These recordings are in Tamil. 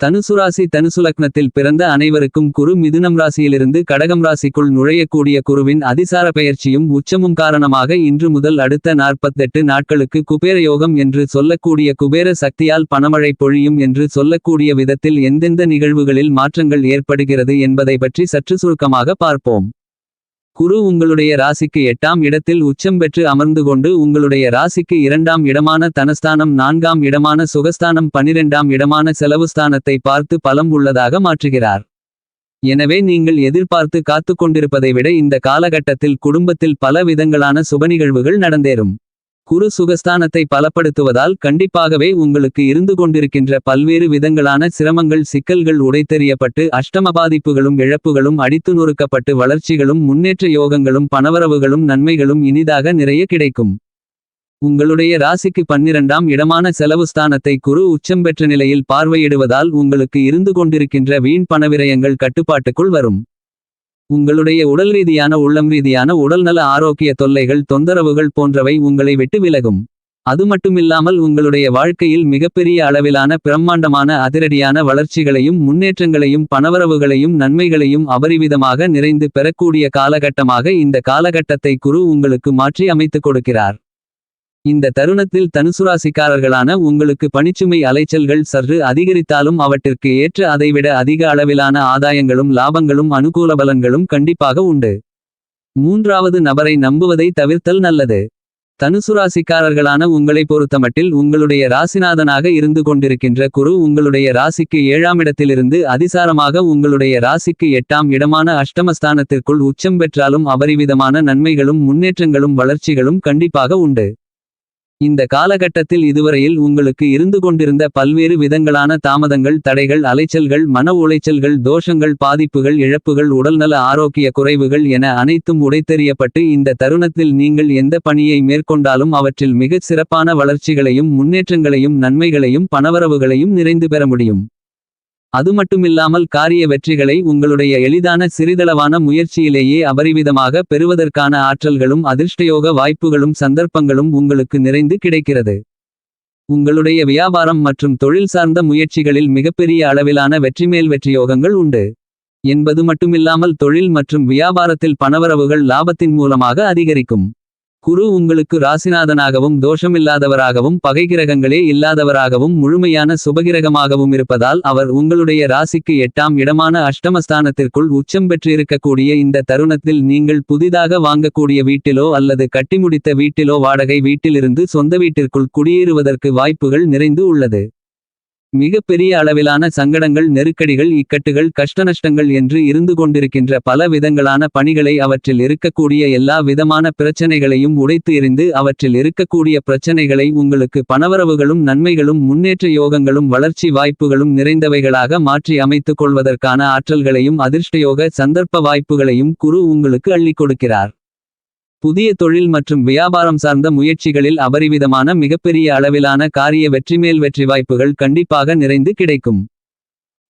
தனுசுராசி தனுசுலக்னத்தில் பிறந்த அனைவருக்கும் குரு மிதுனம் ராசியிலிருந்து கடகம் ராசிக்குள் நுழையக்கூடிய குருவின் அதிசார பெயர்ச்சியும் உச்சமும் காரணமாக இன்று முதல் அடுத்த நாற்பத்தெட்டு நாட்களுக்கு குபேர யோகம் என்று சொல்லக்கூடிய குபேர சக்தியால் பணமழை பொழியும் என்று சொல்லக்கூடிய விதத்தில் எந்தெந்த நிகழ்வுகளில் மாற்றங்கள் ஏற்படுகிறது என்பதை பற்றி சற்று சுருக்கமாக பார்ப்போம். குரு உங்களுடைய ராசிக்கு எட்டாம் இடத்தில் உச்சம் பெற்று அமர்ந்து கொண்டு உங்களுடைய ராசிக்கு இரண்டாம் இடமான தனஸ்தானம் நான்காம் இடமான சுகஸ்தானம் பனிரெண்டாம் இடமான செலவுஸ்தானத்தை பார்த்து பலம் உள்ளதாக மாற்றுகிறார். எனவே நீங்கள் எதிர்பார்த்து காத்துக் கொண்டிருப்பதை விட இந்த காலகட்டத்தில் குடும்பத்தில் பல விதங்களான சுபநிகழ்வுகள் நடந்தேறும். குரு சுகஸ்தானத்தை பலப்படுத்துவதால் கண்டிப்பாகவே உங்களுக்கு இருந்து கொண்டிருக்கின்ற பல்வேறு விதங்களான சிரமங்கள் சிக்கல்கள் உடைத்தெறியப்பட்டு அஷ்டம பாதிப்புகளும் இழப்புகளும் அடித்து நொறுக்கப்பட்டு வளர்ச்சிகளும் முன்னேற்ற யோகங்களும் பணவரவுகளும் நன்மைகளும் இனிதாக நிறைய கிடைக்கும். உங்களுடைய ராசிக்கு பன்னிரண்டாம் இடமான செலவு ஸ்தானத்தை குரு உச்சம் பெற்ற நிலையில் பார்வையிடுவதால் உங்களுக்கு இருந்து கொண்டிருக்கின்ற வீண் பணவிரயங்கள் கட்டுப்பாட்டுக்குள் வரும். உங்களுடைய உடல் ரீதியான உள்ளம் ரீதியான உடல்நல ஆரோக்கிய தொல்லைகள் தொந்தரவுகள் போன்றவை உங்களை விட்டு விலகும். அது மட்டுமில்லாமல் உங்களுடைய வாழ்க்கையில் மிகப்பெரிய அளவிலான பிரம்மாண்டமான அதிரடியான வளர்ச்சிகளையும் முன்னேற்றங்களையும் பணவரவுகளையும் நன்மைகளையும் அபரிவிதமாக நிறைந்து பெறக்கூடிய காலகட்டமாக இந்த காலகட்டத்தை குரு உங்களுக்கு மாற்றி அமைத்துக் கொடுக்கிறார். இந்த தருணத்தில் தனுசுராசிக்காரர்களான உங்களுக்கு பணிச்சுமை அலைச்சல்கள் சற்று அதிகரித்தாலும் அவற்றிற்கு ஏற்ற அதைவிட அதிக அளவிலான ஆதாயங்களும் லாபங்களும் அனுகூல பலன்களும் கண்டிப்பாக உண்டு. மூன்றாவது நபரை நம்புவதை தவிர்த்தல் நல்லது. தனுசுராசிக்காரர்களான உங்களை பொறுத்தமட்டில் உங்களுடைய ராசிநாதனாக இருந்து கொண்டிருக்கின்ற குரு உங்களுடைய ராசிக்கு ஏழாம் இடத்திலிருந்து அதிசாரமாக உங்களுடைய ராசிக்கு எட்டாம் இடமான அஷ்டமஸ்தானத்திற்குள் உச்சம் பெற்றாலும் அபரிவிதமான நன்மைகளும் முன்னேற்றங்களும் வளர்ச்சிகளும் கண்டிப்பாக உண்டு. இந்த காலகட்டத்தில் இதுவரையில் உங்களுக்கு இருந்து கொண்டிருந்த பல்வேறு விதங்களான தாமதங்கள் தடைகள் அலைச்சல்கள் மன உளைச்சல்கள் தோஷங்கள் பாதிப்புகள் இழப்புகள் உடல்நல ஆரோக்கிய குறைவுகள் என அனைத்தும் உடைத்தெறியப்பட்டு இந்த தருணத்தில் நீங்கள் எந்த பணியை மேற்கொண்டாலும் அவற்றில் மிகச் சிறப்பான வளர்ச்சிகளையும் முன்னேற்றங்களையும் நன்மைகளையும் பணவரவுகளையும் நிறைந்து பெற முடியும். அது மட்டுமில்லாமல் காரிய வெற்றிகளை உங்களுடைய எளிதான சிறிதளவான முயற்சியிலேயே அபரிவிதமாக பெறுவதற்கான ஆற்றல்களும் அதிர்ஷ்டயோக வாய்ப்புகளும் சந்தர்ப்பங்களும் உங்களுக்கு நிறைந்து கிடைக்கிறது. உங்களுடைய வியாபாரம் மற்றும் தொழில் சார்ந்த முயற்சிகளில் மிகப்பெரிய அளவிலான வெற்றிமேல் வெற்றியோகங்கள் உண்டு. என்பது மட்டுமில்லாமல் தொழில் மற்றும் வியாபாரத்தில் பணவரவுகள் லாபத்தின் மூலமாக அதிகரிக்கும். குரு உங்களுக்கு ராசிநாதனாகவும் தோஷமில்லாதவராகவும் பகைகிரகங்களே இல்லாதவராகவும் முழுமையான சுபகிரகமாகவும் இருப்பதால் அவர் உங்களுடைய ராசிக்கு எட்டாம் இடமான அஷ்டமஸ்தானத்திற்குள் உச்சம் பெற்றிருக்கக்கூடிய இந்த தருணத்தில் நீங்கள் புதிதாக வாங்கக்கூடிய வீட்டிலோ அல்லது கட்டிமுடித்த வீட்டிலோ வாடகை வீட்டிலிருந்து சொந்த வீட்டிற்குள் குடியேறுவதற்கு வாய்ப்புகள் நிறைந்து உள்ளது. மிக பெரிய அளவிலான சங்கடங்கள் நெருக்கடிகள் இக்கட்டுகள் கஷ்டநஷ்டங்கள் என்று இருந்து கொண்டிருக்கின்ற பல விதங்களான பணிகளை அவற்றில் இருக்கக்கூடிய எல்லா விதமான பிரச்சனைகளையும் உடைத்து எறிந்து அவற்றில் இருக்கக்கூடிய பிரச்சனைகளை உங்களுக்கு பணவரவுகளும் நன்மைகளும் முன்னேற்ற யோகங்களும் வளர்ச்சி வாய்ப்புகளும் நிறைந்தவைகளாக மாற்றி அமைத்துக் கொள்வதற்கான ஆற்றல்களையும் அதிர்ஷ்டயோக சந்தர்ப்ப வாய்ப்புகளையும் குரு உங்களுக்கு அள்ளிக் கொடுக்கிறார். புதிய தொழில் மற்றும் வியாபாரம் சார்ந்த முயற்சிகளில் அபரிவிதமான மிகப்பெரிய அளவிலான காரிய வெற்றிமேல் வெற்றி வாய்ப்புகள் கண்டிப்பாக நிறைந்து கிடைக்கும்.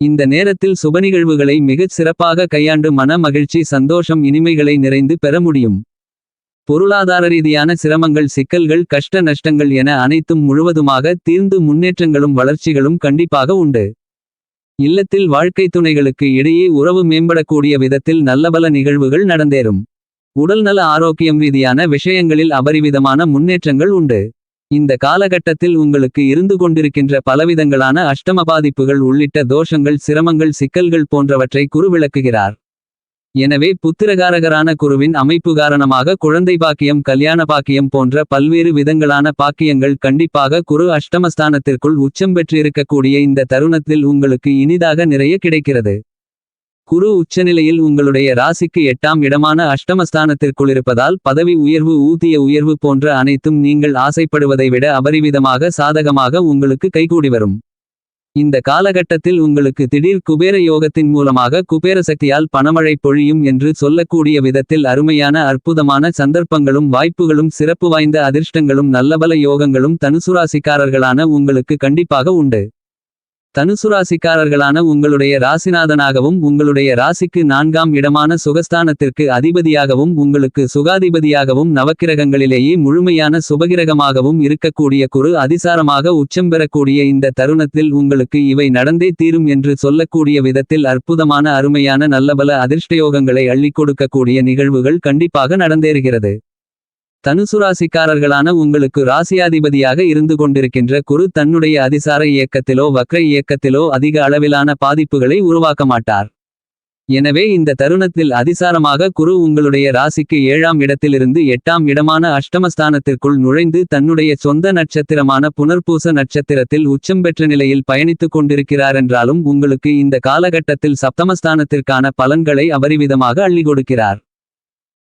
இந்த நேரத்தில் சுபநிகழ்வுகளை மிகச் சிறப்பாக கையாண்டு மன மகிழ்ச்சி சந்தோஷம் இனிமைகளை நிறைந்து பெற முடியும். பொருளாதார ரீதியான சிரமங்கள் சிக்கல்கள் கஷ்ட நஷ்டங்கள் என அனைத்தும் முழுவதுமாக தீர்ந்து முன்னேற்றங்களும் வளர்ச்சிகளும் கண்டிப்பாக உண்டு. இல்லத்தில் வாழ்க்கை துணைகளுக்கு இடையே உறவு மேம்படக்கூடிய விதத்தில் நல்லபல நிகழ்வுகள் நடந்தேறும். உடல்நல ஆரோக்கியம் ரீதியான விஷயங்களில் அபரிவிதமான முன்னேற்றங்கள் உண்டு. இந்த காலகட்டத்தில் உங்களுக்கு இருந்து கொண்டிருக்கின்ற பலவிதங்களான அஷ்டம பாதிப்புகள் உள்ளிட்ட தோஷங்கள் சிரமங்கள் சிக்கல்கள் போன்றவற்றை குரு விளக்குகிறார். எனவே புத்திரகாரகரான குருவின் அமைப்பு காரணமாக குழந்தை பாக்கியம் கல்யாண பாக்கியம் போன்ற பல்வேறு விதங்களான பாக்கியங்கள் கண்டிப்பாக குரு அஷ்டமஸ்தானத்திற்குள் உச்சம் பெற்றிருக்கக்கூடிய இந்த தருணத்தில் உங்களுக்கு இனிதாக நிறைய கிடைக்கிறது. குரு உச்சநிலையில் உங்களுடைய ராசிக்கு எட்டாம் இடமான அஷ்டமஸ்தானத்திற்குள் இருப்பதால் பதவி உயர்வு ஊதிய உயர்வு போன்ற அனைத்தும் நீங்கள் ஆசைப்படுவதை விட அபரிவிதமாக சாதகமாக உங்களுக்கு கைகூடி வரும். இந்த காலகட்டத்தில் உங்களுக்கு திடீர் குபேர யோகத்தின் மூலமாக குபேர சக்தியால் பணமழை பொழியும் என்று சொல்லக்கூடிய விதத்தில் அருமையான அற்புதமான சந்தர்ப்பங்களும் வாய்ப்புகளும் சிறப்பு வாய்ந்த அதிர்ஷ்டங்களும் நல்லபல யோகங்களும் தனுசுராசிக்காரர்களான உங்களுக்கு கண்டிப்பாக உண்டு. தனுசு ராசிக்காரர்களான உங்களுடைய ராசிநாதனாகவும் உங்களுடைய ராசிக்கு நான்காம் இடமான சுகஸ்தானத்திற்கு அதிபதியாகவும் உங்களுக்கு சுகாதிபதியாகவும் நவக்கிரகங்களிலேயே முழுமையான சுபகிரகமாகவும் இருக்கக்கூடிய குரு அதிசாரமாக உச்சம் பெறக்கூடிய இந்த தருணத்தில் உங்களுக்கு இவை நடந்தே தீரும் என்று சொல்லக்கூடிய விதத்தில் அற்புதமான அருமையான நல்லபல அதிர்ஷ்டயோகங்களை அள்ளிக் கொடுக்கக்கூடிய நிகழ்வுகள் கண்டிப்பாக நடந்தேறுகிறது. தனுசு ராசிக்காரர்களான உங்களுக்கு ராசியாதிபதியாக இருந்து கொண்டிருக்கின்ற குரு தன்னுடைய அதிசார இயக்கத்திலோ வக்ர இயக்கத்திலோ அதிக அளவிலான பாதிப்புகளை உருவாக்க மாட்டார். எனவே இந்த தருணத்தில் அதிசாரமாக குரு உங்களுடைய ராசிக்கு ஏழாம் இடத்திலிருந்து எட்டாம் இடமான அஷ்டமஸ்தானத்திற்குள் நுழைந்து தன்னுடைய சொந்த நட்சத்திரமான புனர்பூச நட்சத்திரத்தில் உச்சம் பெற்ற நிலையில் பயணித்துக் கொண்டிருக்கிறாரென்றாலும் உங்களுக்கு இந்த காலகட்டத்தில் சப்தமஸ்தானத்திற்கான பலன்களை அபரிவிதமாக அள்ளி கொடுக்கிறார்.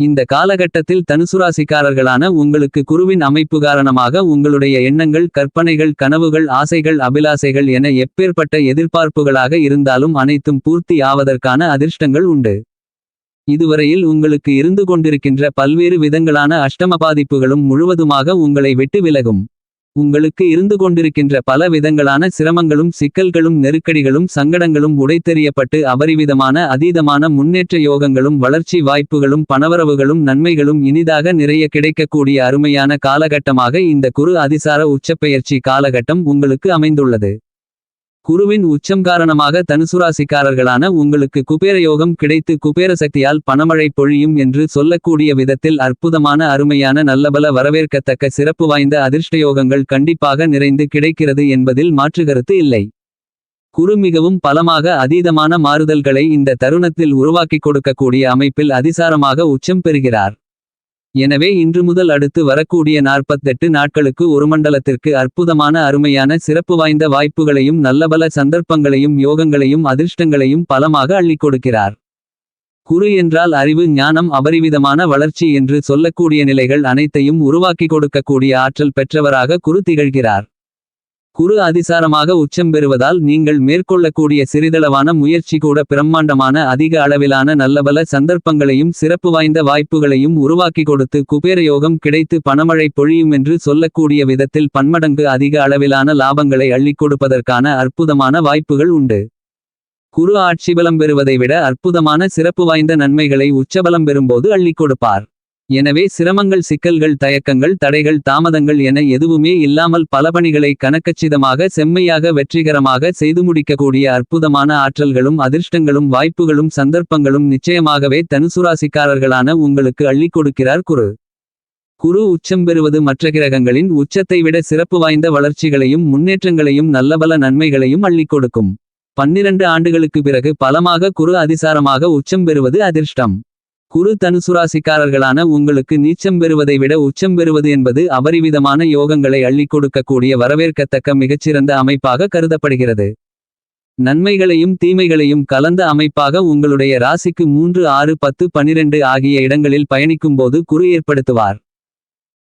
இந்த காலகட்டத்தில் தனுசுராசிக்காரர்களான உங்களுக்கு குருவின் அமைப்பு காரணமாக உங்களுடைய எண்ணங்கள் கற்பனைகள் கனவுகள் ஆசைகள் அபிலாசைகள் என எப்பேற்பட்ட எதிர்பார்ப்புகளாக இருந்தாலும் அனைத்தும் பூர்த்தி ஆவதற்கான அதிர்ஷ்டங்கள் உண்டு. இதுவரையில் உங்களுக்கு இருந்து கொண்டிருக்கின்ற பல்வேறு விதங்களான அஷ்டம பாதிப்புகளும் முழுவதுமாக உங்களை விட்டு விலகும். உங்களுக்கு இருந்து கொண்டிருக்கின்ற பல விதங்களான சிரமங்களும் சிக்கல்களும் நெருக்கடிகளும் சங்கடங்களும் உடைத்தெறியப்பட்டு அபரிவிதமான அதீதமான முன்னேற்ற யோகங்களும் வளர்ச்சி வாய்ப்புகளும் பணவரவுகளும் நன்மைகளும் இனிதாக நிறைய கிடைக்கக்கூடிய அருமையான காலகட்டமாக இந்த குரு அதிசார உச்சப்பெயர்ச்சி காலகட்டம் உங்களுக்கு அமைந்துள்ளது. குருவின் உச்சம் காரணமாக தனுசுராசிக்காரர்களான உங்களுக்கு குபேர யோகம் கிடைத்து குபேர சக்தியால் பணமழை பொழியும் என்று சொல்லக்கூடிய விதத்தில் அற்புதமான அருமையான நல்லபல வரவேற்கத்தக்க சிறப்பு வாய்ந்த அதிர்ஷ்டயோகங்கள் கண்டிப்பாக நிறைந்து கிடைக்கிறது என்பதில் மாற்றுகருத்து இல்லை. குரு மிகவும் பலமாக அதீதமான மாறுதல்களை இந்த தருணத்தில் உருவாக்கிக் கொடுக்கக்கூடிய அமைப்பில் அதிசாரமாக உச்சம் பெறுகிறார். எனவே இன்று முதல் அடுத்து வரக்கூடிய நாற்பத்தெட்டு நாட்களுக்கு ஒரு மண்டலத்திற்கு அற்புதமான அருமையான சிறப்பு வாய்ந்த வாய்ப்புகளையும் நல்லபல சந்தர்ப்பங்களையும் யோகங்களையும் அதிர்ஷ்டங்களையும் பலமாக அள்ளிக் கொடுக்கிறார். குரு என்றால் அறிவு ஞானம் அபரிவிதமான வளர்ச்சி என்று சொல்லக்கூடிய நிலைகள் அனைத்தையும் உருவாக்கிக் கொடுக்கக்கூடிய ஆற்றல் பெற்றவராக குரு திகழ்கிறார். குரு அதிசாரமாக உச்சம் பெறுவதால் நீங்கள் மேற்கொள்ளக்கூடிய சிறிதளவான முயற்சி கூட பிரம்மாண்டமான அதிக அளவிலான நல்லபல சந்தர்ப்பங்களையும் சிறப்பு வாய்ந்த வாய்ப்புகளையும் உருவாக்கி கொடுத்து குபேரயோகம் கிடைத்து பணமழை பொழியும் என்று சொல்லக்கூடிய விதத்தில் பன்மடங்கு அதிக அளவிலான லாபங்களை அள்ளிக் கொடுப்பதற்கான அற்புதமான வாய்ப்புகள் உண்டு. குரு ஆட்சிபலம் பெறுவதை விட அற்புதமான சிறப்பு வாய்ந்த நன்மைகளை உச்சபலம் பெறும்போது அள்ளிக் கொடுப்பார். எனவே சிரமங்கள் சிக்கல்கள் தயக்கங்கள் தடைகள் தாமதங்கள் என எதுவுமே இல்லாமல் பல பணிகளை கணக்கச்சிதமாக செம்மையாக வெற்றிகரமாக செய்து முடிக்கக்கூடிய அற்புதமான ஆற்றல்களும் அதிர்ஷ்டங்களும் வாய்ப்புகளும் சந்தர்ப்பங்களும் நிச்சயமாகவே தனுசுராசிக்காரர்களான உங்களுக்கு அள்ளிக் கொடுக்கிறார் குரு. குரு உச்சம் பெறுவது மற்ற கிரகங்களின் உச்சத்தை விட சிறப்பு வாய்ந்த வளர்ச்சிகளையும் முன்னேற்றங்களையும் நல்லபல நன்மைகளையும் அள்ளிக் கொடுக்கும். பன்னிரண்டு ஆண்டுகளுக்கு பிறகு பலமாக குரு அதிசாரமாக உச்சம் பெறுவது அதிர்ஷ்டம். குரு தனுசுராசிக்காரர்களான உங்களுக்கு நீச்சம் பெறுவதை விட உச்சம் பெறுவது என்பது அபரிவிதமான யோகங்களை அள்ளிக் கொடுக்கக்கூடிய வரவேற்கத்தக்க மிகச்சிறந்த அமைப்பாக கருதப்படுகிறது. நன்மைகளையும் தீமைகளையும் கலந்த அமைப்பாக உங்களுடைய ராசிக்கு மூன்று ஆறு பத்து பனிரெண்டு ஆகிய இடங்களில் பயணிக்கும்போது குரு ஏற்படுத்துவார்.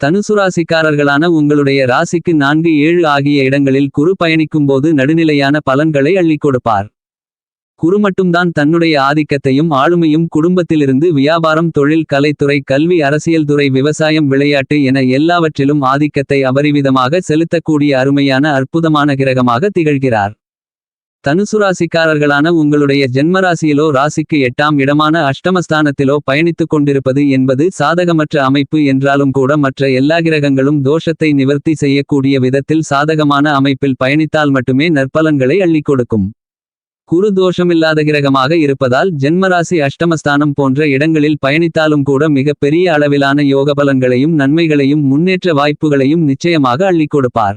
தனுசுராசிக்காரர்களான உங்களுடைய ராசிக்கு நான்கு ஏழு ஆகிய இடங்களில் குரு பயணிக்கும்போது நடுநிலையான பலன்களை அள்ளிக் கொடுப்பார். குரு மட்டும்தான் தன்னுடைய ஆதிக்கத்தையும் ஆளுமையும் குடும்பத்திலிருந்து வியாபாரம் தொழில் கலைத்துறை கல்வி அரசியல் துறை விவசாயம் விளையாட்டு என எல்லாவற்றிலும் ஆதிக்கத்தை அபரிவிதமாக செலுத்தக்கூடிய அருமையான அற்புதமான கிரகமாக திகழ்கிறார். தனுசுராசிக்காரர்களான உங்களுடைய ஜென்மராசியிலோ ராசிக்கு எட்டாம் இடமான அஷ்டமஸ்தானத்திலோ பயணித்துக் கொண்டிருப்பது என்பது சாதகமற்ற அமைப்பு என்றாலும் கூட மற்ற எல்லா கிரகங்களும் தோஷத்தை நிவர்த்தி செய்யக்கூடிய விதத்தில் சாதகமான அமைப்பில் பயணித்தால் மட்டுமே நற்பலன்களை அள்ளிக் கொடுக்கும். குரு தோஷமில்லாத கிரகமாக இருப்பதால் ஜென்மராசி அஷ்டமஸ்தானம் போன்ற இடங்களில் பயணித்தாலும் கூட மிக பெரிய அளவிலான யோக பலன்களையும் நன்மைகளையும் முன்னேற்ற வாய்ப்புகளையும் நிச்சயமாக அள்ளிக் கொடுப்பார்.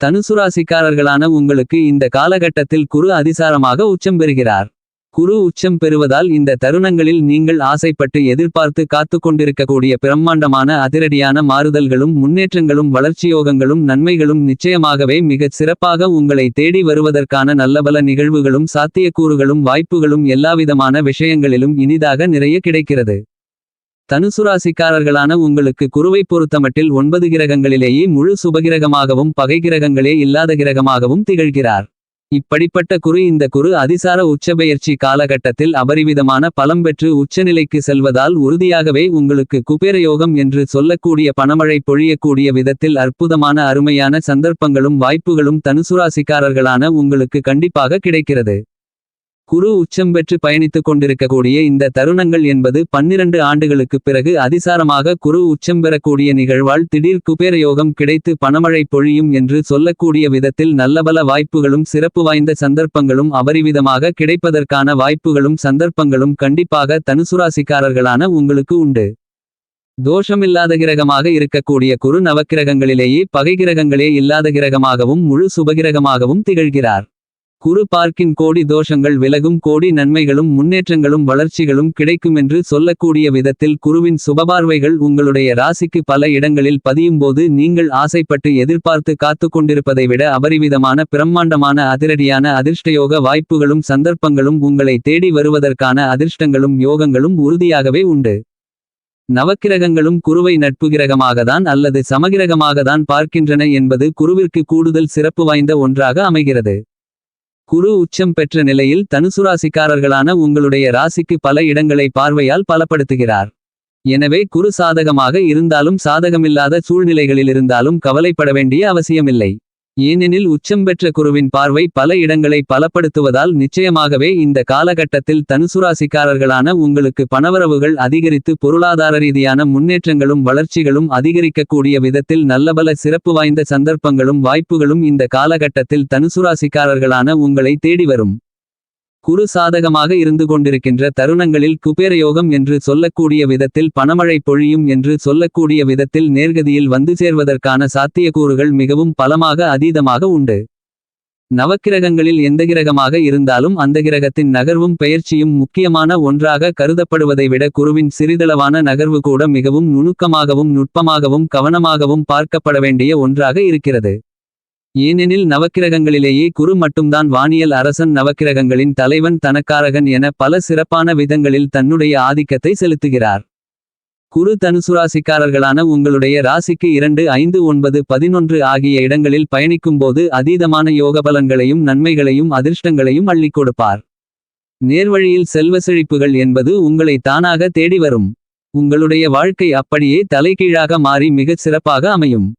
தனுசுராசிக்காரர்களான உங்களுக்கு இந்த காலகட்டத்தில் குரு அதிசாரமாக உச்சம் பெறுகிறார். குரு உச்சம் பெறுவதால் இந்த தருணங்களில் நீங்கள் ஆசைப்பட்டு எதிர்பார்த்து காத்து கொண்டிருக்கக்கூடிய பிரம்மாண்டமான அதிரடியான மாறுதல்களும் முன்னேற்றங்களும் வளர்ச்சியோகங்களும் நன்மைகளும் நிச்சயமாகவே மிகச் சிறப்பாக உங்களை தேடி வருவதற்கான நல்லபல நிகழ்வுகளும் சாத்தியக்கூறுகளும் வாய்ப்புகளும் எல்லாவிதமான விஷயங்களிலும் இனிதாக நிறைய கிடைக்கிறது. தனுசுராசிக்காரர்களான உங்களுக்கு குருவை பொறுத்தமட்டில் ஒன்பது கிரகங்களிலேயே முழு சுபகிரகமாகவும் பகை கிரகங்களே இல்லாத கிரகமாகவும் திகழ்கிறார். இப்படிப்பட்ட குரு இந்த குரு அதிசார உச்சபெயர்ச்சி காலகட்டத்தில் அபரிவிதமான பலம் பெற்று உச்சநிலைக்கு செல்வதால் உறுதியாகவே உங்களுக்கு குபேரயோகம் என்று சொல்லக்கூடிய பணமழை பொழியக்கூடிய விதத்தில் அற்புதமான அருமையான சந்தர்ப்பங்களும் வாய்ப்புகளும் தனுசுராசிக்காரர்களான உங்களுக்கு கண்டிப்பாக கிடைக்கிறது. குரு உச்சம் பெற்று பயணித்துக் கொண்டிருக்கக்கூடிய இந்த தருணங்கள் என்பது பன்னிரண்டு ஆண்டுகளுக்குப் பிறகு அதிசாரமாக குரு உச்சம் பெறக்கூடிய நிகழ்வால் திடீர் குபேரயோகம் கிடைத்து பணமழை பொழியும் என்று சொல்லக்கூடிய விதத்தில் நல்லபல வாய்ப்புகளும் சிறப்பு வாய்ந்த சந்தர்ப்பங்களும் அபரிவிதமாக கிடைப்பதற்கான வாய்ப்புகளும் சந்தர்ப்பங்களும் கண்டிப்பாக தனுசுராசிக்காரர்களான உங்களுக்கு உண்டு. தோஷமில்லாத கிரகமாக இருக்கக்கூடிய குரு நவக்கிரகங்களிலேயே பகை கிரகங்களே இல்லாத கிரகமாகவும் முழு சுபகிரகமாகவும் திகழ்கிறார். குரு பார்க்கின் கோடி தோஷங்கள் விலகும் கோடி நன்மைகளும் முன்னேற்றங்களும் வளர்ச்சிகளும் கிடைக்குமென்று சொல்லக்கூடிய விதத்தில் குருவின் சுபபார்வைகள் உங்களுடைய ராசிக்கு பல இடங்களில் பதியும்போது நீங்கள் ஆசைப்பட்டு எதிர்பார்த்து காத்து கொண்டிருப்பதை விட அபரிவிதமான பிரம்மாண்டமான அதிரடியான அதிர்ஷ்டயோக வாய்ப்புகளும் சந்தர்ப்பங்களும் உங்களை தேடி வருவதற்கான அதிர்ஷ்டங்களும் யோகங்களும் உறுதியாகவே உண்டு. நவக்கிரகங்களும் குருவை நட்பு கிரகமாகத்தான் அல்லது சமகிரகமாகத்தான் பார்க்கின்றன என்பது குருவிற்கு கூடுதல் சிறப்பு வாய்ந்த ஒன்றாக அமைகிறது. குரு உச்சம் பெற்ற நிலையில் தனுசுராசிக்காரர்களான உங்களுடைய ராசிக்கு பல இடங்களை பார்வையால் பலப்படுத்துகிறார். எனவே குரு சாதகமாக இருந்தாலும் சாதகமில்லாத சூழ்நிலைகளில் இருந்தாலும் கவலைப்பட வேண்டிய அவசியமில்லை. ஏனெனில் உச்சம் பெற்ற குருவின் பார்வை பல இடங்களை பலப்படுத்துவதால் நிச்சயமாகவே இந்த காலகட்டத்தில் தனுசுராசிக்காரர்களான உங்களுக்கு பணவரவுகள் அதிகரித்து பொருளாதார ரீதியான முன்னேற்றங்களும் வளர்ச்சிகளும் அதிகரிக்கக்கூடிய விதத்தில் நல்லபல சிறப்பு வாய்ந்த சந்தர்ப்பங்களும் வாய்ப்புகளும் இந்த காலகட்டத்தில் தனுசுராசிக்காரர்களான உங்களை தேடி வரும். குரு சாதகமாக இருந்து கொண்டிருக்கின்ற தருணங்களில் குபேரயோகம் என்று சொல்லக்கூடிய விதத்தில் பணமழை பொழியும் என்று சொல்லக்கூடிய விதத்தில் நேர்கதியில் வந்து சேர்வதற்கான சாத்தியக்கூறுகள் மிகவும் பலமாக அதீதமாக உண்டு. நவக்கிரகங்களில் எந்த கிரகமாக இருந்தாலும் அந்த கிரகத்தின் நகர்வும் பெயர்ச்சியும் முக்கியமான ஒன்றாக கருதப்படுவதை விட குருவின் சிறிதளவான நகர்வு கூட மிகவும் நுணுக்கமாகவும் நுட்பமாகவும் கவனமாகவும் பார்க்கப்பட வேண்டிய ஒன்றாக இருக்கிறது. ஏனெனில் நவக்கிரகங்களிலேயே குரு மட்டும்தான் வானியல் அரசன். நவக்கிரகங்களின் தலைவன் தனக்காரகன் என பல சிறப்பான விதங்களில் தன்னுடைய ஆதிக்கத்தை செலுத்துகிறார். குரு தனுசுராசிக்காரர்களான உங்களுடைய ராசிக்கு இரண்டு ஐந்து ஒன்பது பதினொன்று ஆகிய இடங்களில் பயணிக்கும்போது அதீதமான யோகபலன்களையும் நன்மைகளையும் அதிர்ஷ்டங்களையும் அள்ளிக் கொடுப்பார். நேர்வழியில் செல்வ செழிப்புகள் என்பது உங்களை தானாக தேடி வரும். உங்களுடைய வாழ்க்கை அப்படியே தலைகீழாக மாறி மிகச் சிறப்பாக அமையும்.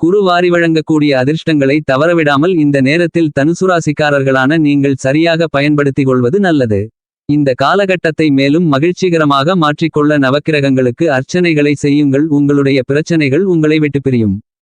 குரு வாரி வழங்கக்கூடிய அதிர்ஷ்டங்களை தவறவிடாமல் இந்த நேரத்தில் தனுசுராசிக்காரர்களான நீங்கள் சரியாக பயன்படுத்திக் கொள்வது நல்லது. இந்த காலகட்டத்தை மேலும் மகிழ்ச்சிகரமாக மாற்றிக்கொள்ள நவக்கிரகங்களுக்கு அர்ச்சனைகளை செய்யுங்கள். உங்களுடைய பிரச்சனைகள் உங்களை விட்டு பிரியும்